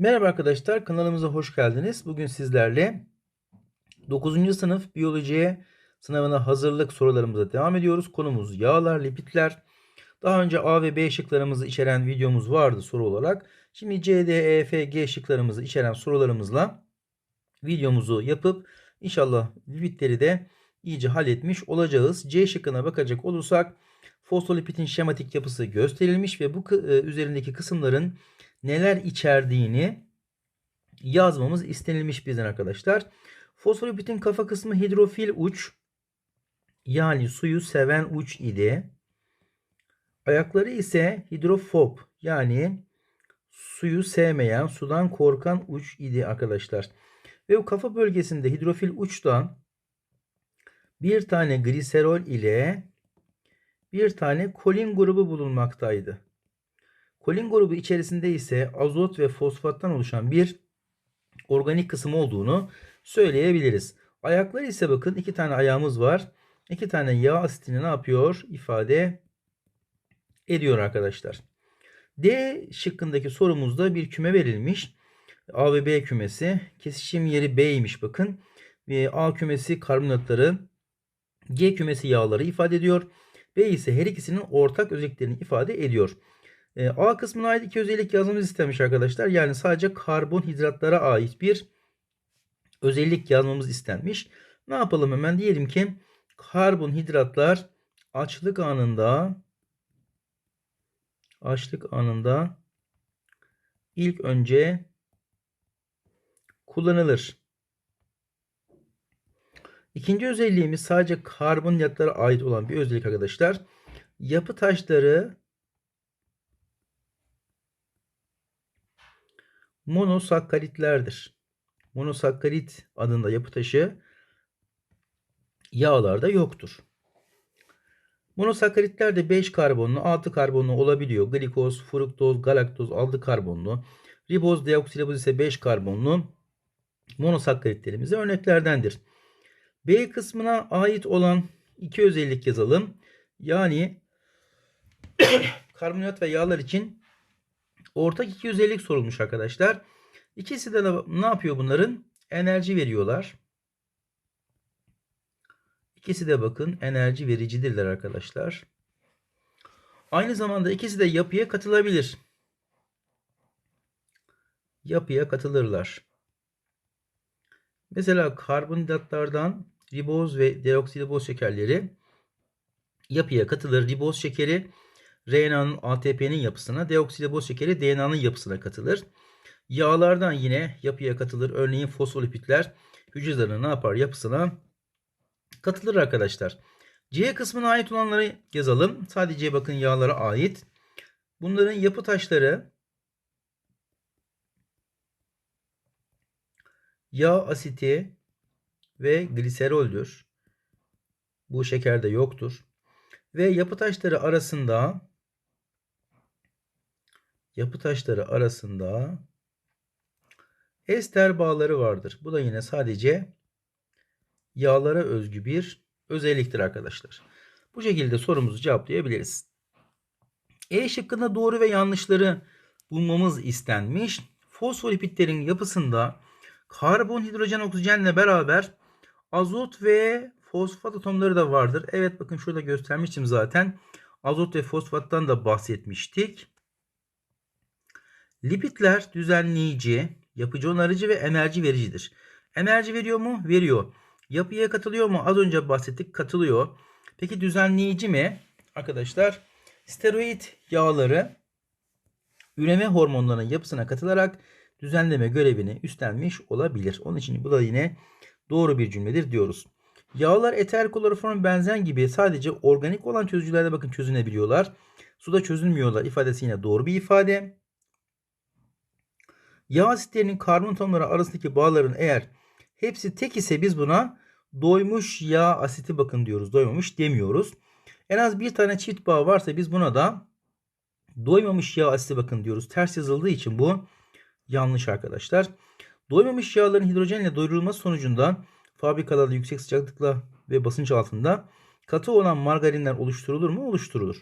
Merhaba arkadaşlar, kanalımıza hoş geldiniz. Bugün sizlerle 9. sınıf biyolojiye sınavına hazırlık sorularımıza devam ediyoruz. Konumuz yağlar, lipitler. Daha önce A ve B şıklarımızı içeren videomuz vardı soru olarak. Şimdi C, D, E, F, G şıklarımızı içeren sorularımızla videomuzu yapıp inşallah lipitleri de iyice halletmiş olacağız. C şıkkına bakacak olursak fosfolipidin şematik yapısı gösterilmiş ve bu e, üzerindeki kısımların neler içerdiğini yazmamız istenilmiş bizden arkadaşlar. Fosfolipidin kafa kısmı hidrofil uç yani suyu seven uç idi. Ayakları ise hidrofob yani suyu sevmeyen, sudan korkan uç idi arkadaşlar. Ve bu kafa bölgesinde hidrofil uçtan bir tane gliserol ile bir tane kolin grubu bulunmaktaydı. Kolin grubu içerisinde ise azot ve fosfattan oluşan bir organik kısım olduğunu söyleyebiliriz. Ayaklar ise bakın iki tane ayağımız var. İki tane yağ asitini ne yapıyor? İfade ediyor arkadaşlar. D şıkkındaki sorumuzda bir küme verilmiş. A ve B kümesi. Kesişim yeri B'ymiş bakın. Ve A kümesi karbonatları, G kümesi yağları ifade ediyor. B ise her ikisinin ortak özelliklerini ifade ediyor. E, A kısmına ait iki özellik yazmamız istemiş arkadaşlar. Yani sadece karbonhidratlara ait bir özellik yazmamız istenmiş. Ne yapalım hemen diyelim ki karbonhidratlar açlık anında açlık anında ilk önce kullanılır. İkinci özelliğimiz sadece karbonhidratlara ait olan bir özellik arkadaşlar. Yapı taşları monosakkaritlerdir. Monosakkarit adında yapı taşı yağlarda yoktur. Monosakkaritler de 5 karbonlu, 6 karbonlu olabiliyor. Glikoz, fruktoz, galaktoz 6 karbonlu. Riboz, deoksiriboz ise 5 karbonlu monosakkaritlerimize örneklerdendir. B kısmına ait olan iki özellik yazalım. Yani karbonhidrat ve yağlar için ortak iki özellik sorulmuş arkadaşlar. İkisi de ne yapıyor bunların? Enerji veriyorlar. İkisi de bakın enerji vericidirler arkadaşlar. Aynı zamanda ikisi de yapıya katılabilir. Yapıya katılırlar. Mesela karbonhidratlardan riboz ve deoksiriboz şekerleri yapıya katılır. Riboz şekeri RNA'nın ATP'nin yapısına, deoksiriboz şekeri DNA'nın yapısına katılır. Yağlardan yine yapıya katılır. Örneğin fosfolipidler hücrelerin ne yapar? Yapısına katılır arkadaşlar. C kısmına ait olanları yazalım. Sadece bakın yağlara ait. Bunların yapı taşları yağ asiti ve gliseroldür. Bu şekerde yoktur. Ve yapı taşları arasında yapı taşları arasında ester bağları vardır. Bu da yine sadece yağlara özgü bir özelliktir arkadaşlar. Bu şekilde sorumuzu cevaplayabiliriz. E şıkkında doğru ve yanlışları bulmamız istenmiş. Fosfolipidlerin yapısında karbon, hidrojen, oksijenle beraber azot ve fosfat atomları da vardır. Evet bakın şurada göstermiştim zaten. Azot ve fosfattan da bahsetmiştik. Lipidler düzenleyici, yapıcı onarıcı ve enerji vericidir. Enerji veriyor mu? Veriyor. Yapıya katılıyor mu? Az önce bahsettik. Katılıyor. Peki düzenleyici mi? Arkadaşlar steroid yağları üreme hormonlarının yapısına katılarak düzenleme görevini üstlenmiş olabilir. Onun için bu da yine doğru bir cümledir diyoruz. Yağlar eter kloroform benzen gibi sadece organik olan çözücülerde bakın çözünebiliyorlar. Suda çözülmüyorlar ifadesi yine doğru bir ifade. Yağ asitlerinin karbon atomları arasındaki bağların eğer hepsi tek ise biz buna doymuş yağ asiti bakın diyoruz. Doymamış demiyoruz. En az bir tane çift bağ varsa biz buna da doymamış yağ asiti bakın diyoruz. Ters yazıldığı için bu yanlış arkadaşlar. Doymamış yağların hidrojenle doyurulması sonucunda fabrikalarda yüksek sıcaklıkla ve basınç altında katı olan margarinler oluşturulur mu? Oluşturulur.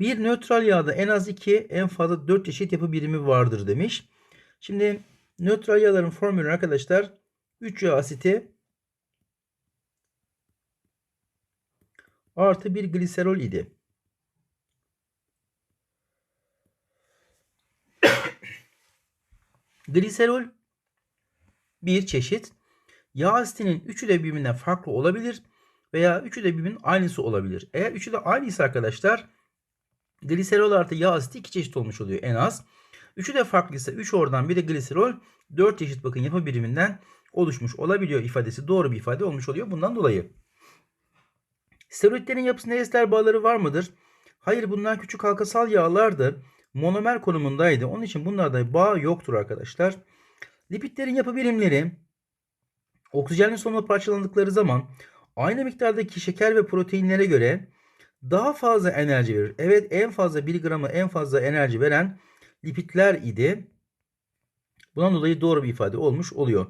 Bir nötral yağda en az 2 en fazla 4 çeşit yapı birimi vardır demiş. Şimdi nötral yağların formülü arkadaşlar 3 yağ asiti artı bir gliserol idi. Gliserol bir çeşit. Yağ asitinin üçü de birbirinden farklı olabilir veya üçü de birbirinin aynısı olabilir. Eğer üçü de aynıysa arkadaşlar gliserol artı yağ asiti iki çeşit olmuş oluyor en az. Üçü de farklıysa 3 oradan bir de gliserol 4 çeşit bakın yapı biriminden oluşmuş olabiliyor ifadesi doğru bir ifade olmuş oluyor bundan dolayı. Steroidlerin yapısında ester bağları var mıdır? Hayır bunlar küçük halkasal yağlardı. Monomer konumundaydı. Onun için bunlarda bağ yoktur arkadaşlar. Lipidlerin yapı birimleri oksijenli solunumla parçalandıkları zaman aynı miktardaki şeker ve proteinlere göre daha fazla enerji verir. Evet en fazla 1 gramı en fazla enerji veren lipidler idi. Bundan dolayı doğru bir ifade olmuş oluyor.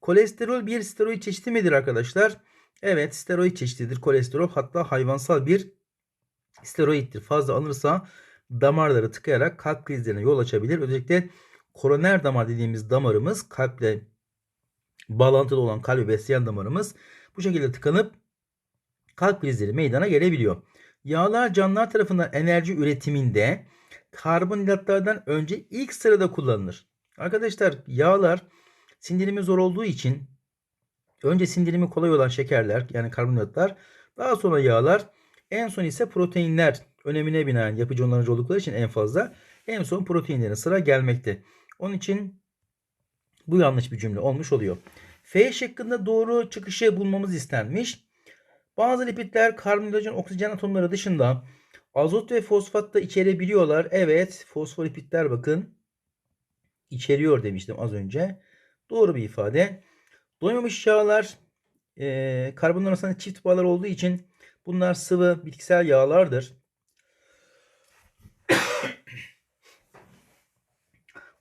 Kolesterol bir steroid çeşidi midir arkadaşlar? Evet steroid çeşididir kolesterol. Hatta hayvansal bir steroiddir. Fazla alınırsa damarları tıkayarak kalp krizlerine yol açabilir. Özellikle koroner damar dediğimiz damarımız kalple bağlantılı olan kalbi besleyen damarımız bu şekilde tıkanıp kalp krizleri meydana gelebiliyor. Yağlar canlılar tarafından enerji üretiminde karbonhidratlardan önce ilk sırada kullanılır. Arkadaşlar yağlar sindirimi zor olduğu için önce sindirimi kolay olan şekerler yani karbonhidratlar daha sonra yağlar en son ise proteinler önemine binaen yapıcı onarıcı oldukları için en fazla en son proteinlerin sıra gelmekte. Onun için bu yanlış bir cümle olmuş oluyor. F şıkkında doğru çıkışı bulmamız istenmiş. Bazı lipidler karbonhidrojen oksijen atomları dışında azot ve fosfat da içerebiliyorlar. Evet fosfolipidler bakın içeriyor demiştim az önce. Doğru bir ifade. Doymamış yağlar e, karbonlar arasında çift bağlar olduğu için bunlar sıvı bitkisel yağlardır.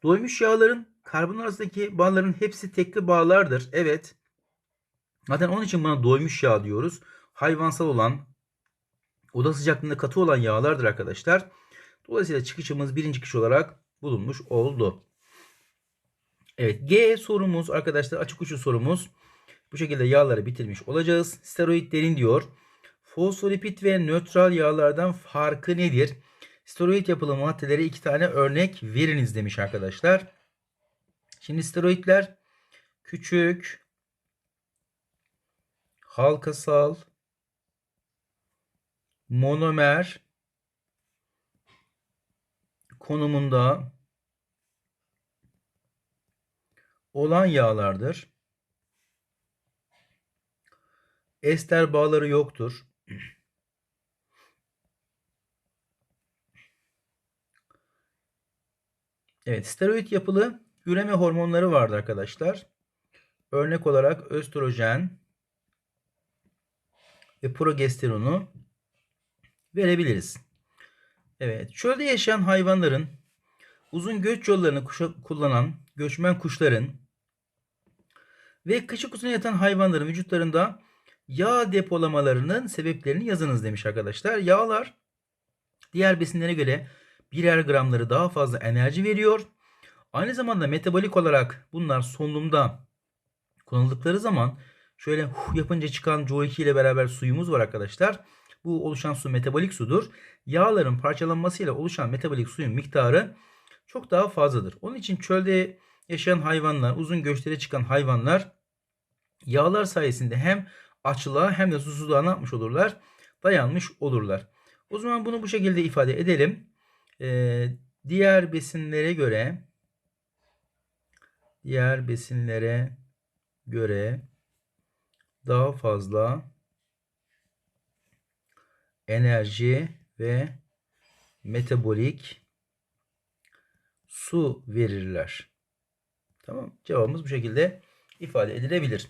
Doymuş yağların karbon arasındaki bağların hepsi tekli bağlardır. Evet. Zaten onun için buna doymuş yağ diyoruz. Hayvansal olan, oda sıcaklığında katı olan yağlardır arkadaşlar. Dolayısıyla çıkışımız birinci çıkış olarak bulunmuş oldu. Evet G sorumuz arkadaşlar açık uçlu sorumuz. Bu şekilde yağları bitirmiş olacağız. Steroidlerin diyor. Fosfolipid ve nötral yağlardan farkı nedir? Steroid yapılı maddelere iki tane örnek veriniz demiş arkadaşlar. Şimdi steroidler küçük, halkasal, monomer konumunda olan yağlardır. Ester bağları yoktur. Evet, steroid yapılı üreme hormonları vardı arkadaşlar. Örnek olarak östrojen ve progesteronu verebiliriz. Evet, çölde yaşayan hayvanların uzun göç yollarını kullanan göçmen kuşların ve kışık uzun yatan hayvanların vücutlarında yağ depolamalarının sebeplerini yazınız demiş arkadaşlar. Yağlar diğer besinlere göre birer gramları daha fazla enerji veriyor. Aynı zamanda metabolik olarak bunlar solunumda kullanıldıkları zaman şöyle huh yapınca çıkan CO2 ile beraber suyumuz var arkadaşlar. Bu oluşan su metabolik sudur. Yağların parçalanmasıyla oluşan metabolik suyun miktarı çok daha fazladır. Onun için çölde yaşayan hayvanlar, uzun göçlere çıkan hayvanlar yağlar sayesinde hem açlığa hem de susuzluğa ne yapmış olurlar? Dayanmış olurlar. O zaman bunu bu şekilde ifade edelim. Ee, diğer besinlere göre diğer besinlere göre daha fazla enerji ve metabolik su verirler. Tamam. Cevabımız bu şekilde ifade edilebilir.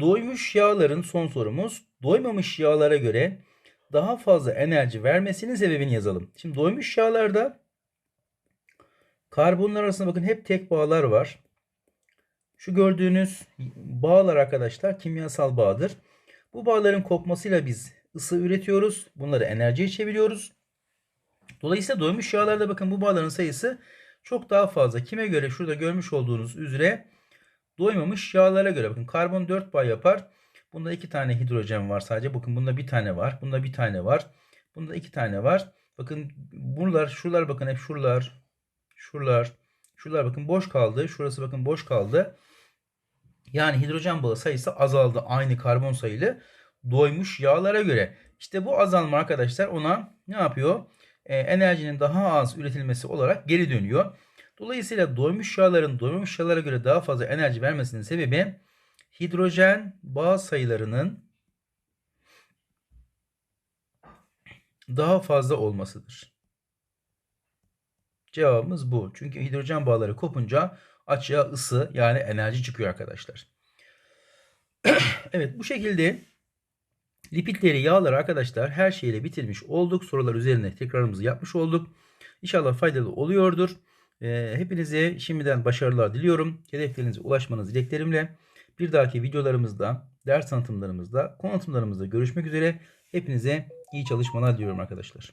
Doymuş yağların son sorumuz. Doymamış yağlara göre daha fazla enerji vermesinin sebebini yazalım. Şimdi doymuş yağlarda karbonlar arasında bakın hep tek bağlar var. Şu gördüğünüz bağlar arkadaşlar kimyasal bağdır. Bu bağların kopmasıyla biz ısı üretiyoruz. Bunları enerjiye çeviriyoruz. Dolayısıyla doymuş yağlarda bakın bu bağların sayısı çok daha fazla. Kime göre? Şurada görmüş olduğunuz üzere doymamış yağlara göre. Bakın karbon 4 bağ yapar. Bunda 2 tane hidrojen var sadece. Bakın bunda bir tane var. Bunda bir tane var. Bunda 2 tane var. Bakın bunlar şuralar bakın hep şuralar. Şuralar. Şuralar bakın boş kaldı. Şurası bakın boş kaldı. Yani hidrojen bağı sayısı azaldı. Aynı karbon sayılı doymuş yağlara göre. İşte bu azalma arkadaşlar ona ne yapıyor? Ee, enerjinin daha az üretilmesi olarak geri dönüyor. Dolayısıyla doymuş yağların doymamış yağlara göre daha fazla enerji vermesinin sebebi hidrojen bağ sayılarının daha fazla olmasıdır. Cevabımız bu. Çünkü hidrojen bağları kopunca açığa ısı yani enerji çıkıyor arkadaşlar. evet bu şekilde lipidleri, yağları arkadaşlar her şeyle bitirmiş olduk. Sorular üzerine tekrarımızı yapmış olduk. İnşallah faydalı oluyordur. Ee, hepinize şimdiden başarılar diliyorum. Hedeflerinize ulaşmanız dileklerimle. Bir dahaki videolarımızda, ders tanıtımlarımızda, konu anlatımlarımızda görüşmek üzere. Hepinize iyi çalışmalar diliyorum arkadaşlar.